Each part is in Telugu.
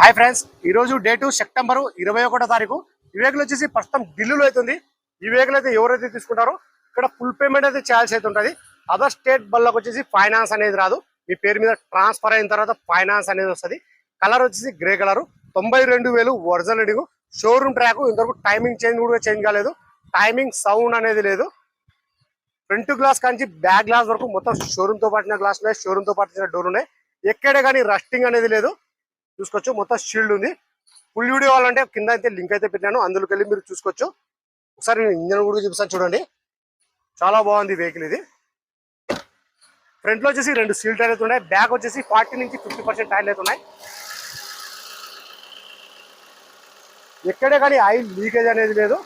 హాయ్ ఫ్రెండ్స్ ఈ రోజు డేటు సెప్టెంబర్ ఇరవై ఒకటో తారీఖు. ఈ వెహికల్ వచ్చేసి ప్రస్తుతం ఢిల్లీలో అవుతుంది ఈ వెహికల్ అయితే ఎవరైతే తీసుకుంటారో ఇక్కడ ఫుల్ పేమెంట్ అయితే చేయాల్సి అయితే ఉంటుంది. అదర్ స్టేట్ బల్లకు వచ్చేసి ఫైనాన్స్ అనేది రాదు. మీ పేరు మీద ట్రాన్స్ఫర్ అయిన తర్వాత ఫైనాన్స్ అనేది వస్తుంది. కలర్ వచ్చేసి గ్రే కలర్ తొంభై రెండు వేలు ఒరిజినల్ అడిగు షోరూమ్ ట్రాక్ ఇంతవరకు టైమింగ్ చేంజ్ కూడా చేంజ్ కాలేదు. టైమింగ్ సౌండ్ అనేది లేదు. ఫ్రంట్ గ్లాస్ కాంచి బ్యాక్ గ్లాస్ వరకు మొత్తం షోరూమ్తో పాటిన గ్లాస్ ఉన్నాయి. షోరూమ్తో పాటిన డోర్ ఉన్నాయి. ఎక్కడే కానీ రస్టింగ్ అనేది లేదు. చూసుకోవచ్చు. మొత్తం షీల్డ్ ఉంది. ఫుల్ వీడియో కావాలంటే కింద అయితే లింక్ అయితే పెట్టాను అందులోకి వెళ్ళి మీరు చూసుకోవచ్చు. ఒకసారి నేను ఇంజన్ కూడా చూపిస్తాను చూడండి. చాలా బాగుంది వెహికల్ ఇది. ఫ్రంట్లో వచ్చేసి రెండు సీల్ టైర్ అయితే ఉన్నాయి. బ్యాక్ వచ్చేసి ఫార్టీ నుంచి ఫిఫ్టీ పర్సెంట్ టైర్లు అయితే ఉన్నాయి. ఎక్కడే కానీ ఆయిల్ లీకేజ్ అనేది లేదు.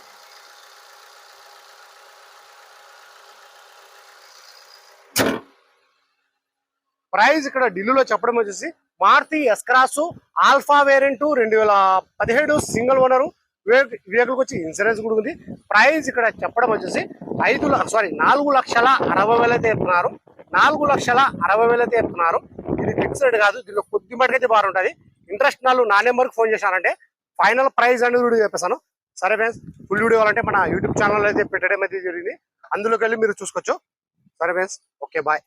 ప్రైస్ ఇక్కడ ఢిల్లీలో చెప్పడం వచ్చేసి మారుతి ఎస్క్రాస్ ఆల్ఫా వేరియంట్ రెండు వేల పదిహేడు సింగిల్ ఓనర్. వెహికల్ వచ్చి ఇన్సూరెన్స్ కూడా ఉంది. ప్రైస్ ఇక్కడ చెప్పడం వచ్చేసి ఐదు సారీ నాలుగు లక్షల అరవై వేలు అయితే చెప్తున్నారు. నాలుగు లక్షల అరవై వేలు అయితే చెప్తున్నారు. ఇది ఫిక్స్డ్ కాదు. దీనిలో కొద్ది మటుకైతే బాగుంటుంది. ఇంట్రెస్ట్ నాలుగు నా నెంబర్కి ఫోన్ చేశానంటే ఫైనల్ ప్రైస్ అనేది కూడా చెప్పేసాను సరే ఫ్రెండ్స్ ఫుల్ వీడియో కావాలంటే మన యూట్యూబ్ ఛానల్ అయితే పెట్టడం అయితే జరిగింది. అందులోకి వెళ్ళి మీరు చూసుకోవచ్చు. సరే ఫ్రెండ్స్ ఓకే బాయ్.